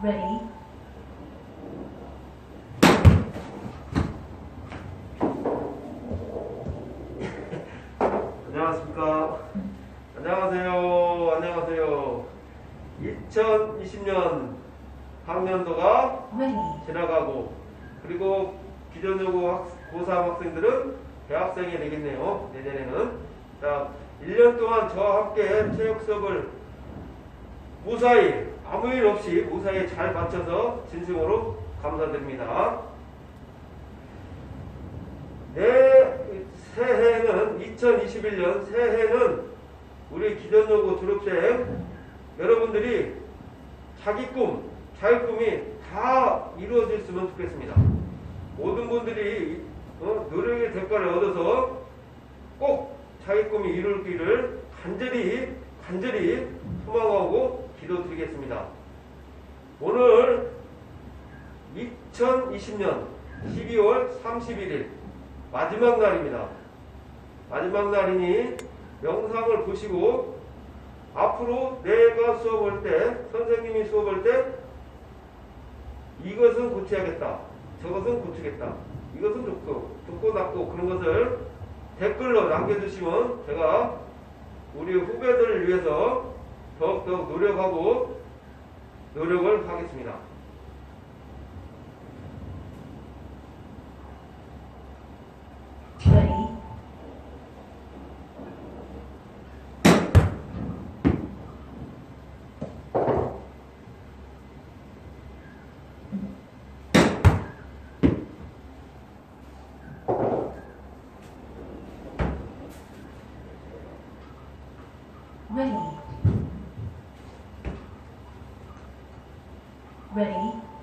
Ready. 안녕하십니까. 안녕하세요. 안녕하세요. 2020년 학년도가 Ready. 지나가고 그리고 기존여고 학, 고3 학생들은 대학생이 되겠네요. 내년에는. 자, 1년 동안 저와 함께 체육 수업을 무사히 아무 일 없이 무사히 잘 마쳐서 진심으로 감사드립니다. 내 새해는 2021년 새해는 우리 기존여고 졸업생 여러분들이 자기 꿈, 자기 꿈이 다 이루어졌으면 좋겠습니다. 모든 분들이 어, 노력의 대가를 얻어서 꼭 자기 꿈이 이룰기를 간절히 간절히 소망하고 기도 드리겠습니다. 오늘 2020년 12월 31일 마지막 날입니다. 마지막 날이니 영상을 보시고 앞으로 내가 수업할 때 선생님이 수업할 때 이것은 고쳐야겠다. 저것은 고치겠다. 이것은 좋고 좋고 낮고 그런 것을 댓글로 남겨주시면 제가 우리 후배들을 위해서 더욱더욱 노력하고 노력을 하겠습니다. ready?